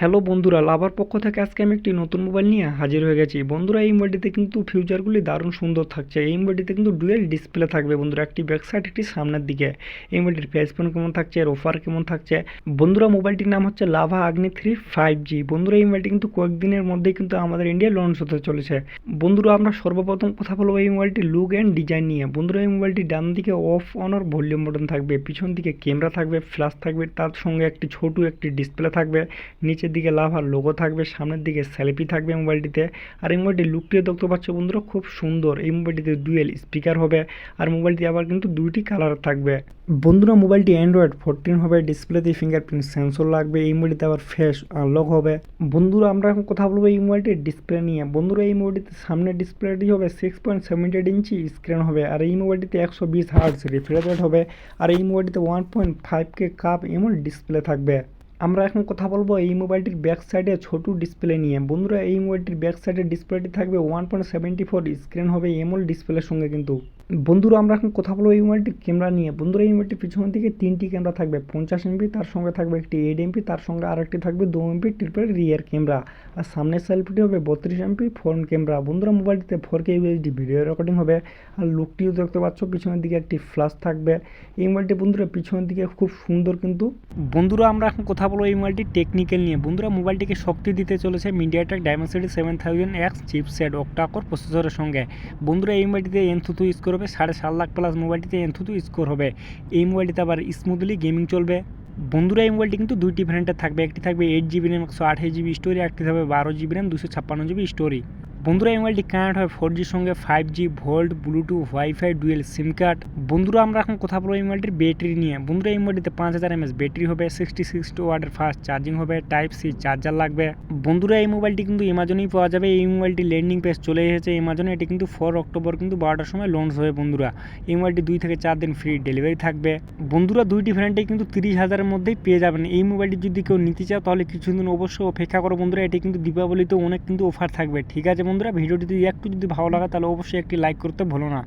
Hello বন্ধুরা, লাভার পক্ষ থেকে আজকে আমি একটি নতুন মোবাইল নিয়ে হাজির হয়ে গেছি। বন্ধুরা, এই মোবাইলটিতে কিন্তু ফিউচারগুলি দারুণ সুন্দর থাকছে। এই মোবাইলটিতে কিন্তু ডুয়েল ডিসপ্লে থাকবে বন্ধুরা, একটি ব্যাক সাইড, একটি সামনের দিকে। এই মোবাইলটির প্রাইস পয়েন্ট কেমন থাকছে, এর অফার কেমন থাকছে? বন্ধুরা, মোবাইলটির নাম হচ্ছে Lava Agni three five G. বন্ধুরা, এই মোবাইলটি কিন্তু কয়েকদিনের মধ্যেই কিন্তু আমাদের ইন্ডিয়ায় লঞ্চ হতে চলেছে। বন্ধুরা, আমরা সর্বপ্রথম কথা বলব এই মোবাইলটির লুক অ্যান্ড ডিজাইন নিয়ে। বন্ধুরা, এই মোবাইলটি ডান দিকে অফ অনর ভলিউম বাটন থাকবে, পিছন দিকে ক্যামেরা থাকবে ফ্ল্যাশ থাকবে, তার সঙ্গে একটি ছোট একটি ডিসপ্লে থাকবে নিচের দিকে লাভার লোগো থাকবে, সামনের দিকে সেলফি থাকবে মোবাইলটিতে আর এই মোবাইলটির লুকটিও দেখতে পাচ্ছ বন্ধুরা, খুব সুন্দর। এই মোবাইলটিতে ডুয়েল স্পিকার হবে আর মোবাইলটি আবার কিন্তু দুইটি কালার থাকবে। বন্ধুরা মোবাইলটি অ্যান্ড্রয়েড ফোরটিন হবে ডিসপ্লেতে ফিঙ্গারপ্রিন্ট সেন্সর লাগবে, এই মোবাইলটিতে আবার ফেস আনলক হবে। বন্ধুরা, আমরা এখন কথা বলব এই মোবাইলটির ডিসপ্লে নিয়ে। বন্ধুরা, এই মোবাইলটিতে সামনের ডিসপ্লেটি হবে six point seventy eight inch screen হবে আর এই মোবাইলটিতে একশো বিশ হার্টস রিফ্রেশ রেট হবে। আর এই মোবাইলটিতে ওয়ান পয়েন্ট ফাইভ কে কাপ এমন ডিসপ্লে থাকবে। আমরা এখন কথা বলব এই মোবাইলটির ব্যাক সাইডে ছোট ডিসপ্লে নিয়ে। বন্ধুরা, এই মোবাইলটির ব্যাক সাইডের ডিসপ্লেটি থাকবে one point seventy four screen হবে এমল ডিসপ্লের সঙ্গে কিন্তু। বন্ধুরা, আমরা এখন কথা বলব এই মোবাইলটির ক্যামেরা নিয়ে। বন্ধুরা, এই মোবাইলটির পিছনের দিকে তিনটি ক্যামেরা থাকবে, পঞ্চাশ এমপি তার সঙ্গে থাকবে একটি এইট এমপি তার সঙ্গে আরেকটি থাকবে দু এমপি ট্রিপল রিয়ার ক্যামেরা আর সামনের সেলফিটি হবে বত্রিশ এমপি ফ্রন্ট ক্যামেরা বন্ধুরা, মোবাইলটিতে four K USD video recording হবে। আর লুকটিও দেখতে পাচ্ছ, পিছনের দিকে একটি ফ্ল্যাশ থাকবে। এই মোবাইলটি বন্ধুরা, পিছনের দিকে খুব সুন্দর কিন্তু। বন্ধুরা, আমরা এখন কথা বলব এই মোবাইলটি টেকনিক্যাল নিয়ে। বন্ধুরা, মোবাইলটিকে শক্তি দিতে চলেছে MediaTek Dimensity seven thousand X chipset octa core প্রসেসরের সঙ্গে। বন্ধুরা, এই মোবাইলটিতে এনথুতু স্কোর হবে, সাড়ে সাত লাখ প্লাস মোবাইলটিতে এনথুতু স্কোর হবে। এই মোবাইলটিতে আবার স্মুথলি গেমিং চলবে। বন্ধুরা, এই মোবাইলটি কিন্তু দুইটি ভ্যারিয়েন্টের থাকবে। একটি থাকবে এইট জিবি র্যাম একশো আঠাশ জিবি স্টোরি একটি থাকবে বারো জিবি র্যাম দুশো ছাপ্পান্ন জিবি স্টোরি বন্ধুরা, এই মোবাইলটি কানেক্ট হয়? ফোর জির সঙ্গে five G VoLTE Bluetooth wifi dual SIM card বন্ধুরা, আমরা এখন কথা বলব এই মোবাইলটির ব্যাটারি নিয়ে। বন্ধুরা, এই মোবাইলটিতে পাঁচ হাজার এমএস ব্যাটারি হবে সিক্সটি সিক্স ওয়াটের ফাস্ট চার্জিং হবে টাইপ সি চার্জার লাগবে। বন্ধুরা, এই মোবাইলটি কিন্তু এমাজনেই পাওয়া যাবে। এই মোবাইলটি ল্যান্ডিং পেজ চলে এসেছে এমাজনে এটি কিন্তু ফোর অক্টোবর কিন্তু বারোটার সময় লঞ্চ হবে বন্ধুরা। এই মোবাইলটি দুই থেকে চার দিন ফ্রি ডেলিভারি থাকবে। বন্ধুরা দুইটি ভ্যারিয়েন্টে কিন্তু তিরিশ হাজারের মধ্যেই পেয়ে যাবেন। এই মোবাইলটি যদি কেউ নিতে চাও, তাহলে কিছুদিন অবশ্যই অপেক্ষা করো বন্ধুরা। এটি কিন্তু দীপাবলিতে অনেক কিন্তু অফার থাকবে। ঠিক আছে বন্ধুরা ভিডিওটি যদি একটু যদি ভালো লাগে তাহলে অবশ্যই একটি লাইক করতে ভুলো না।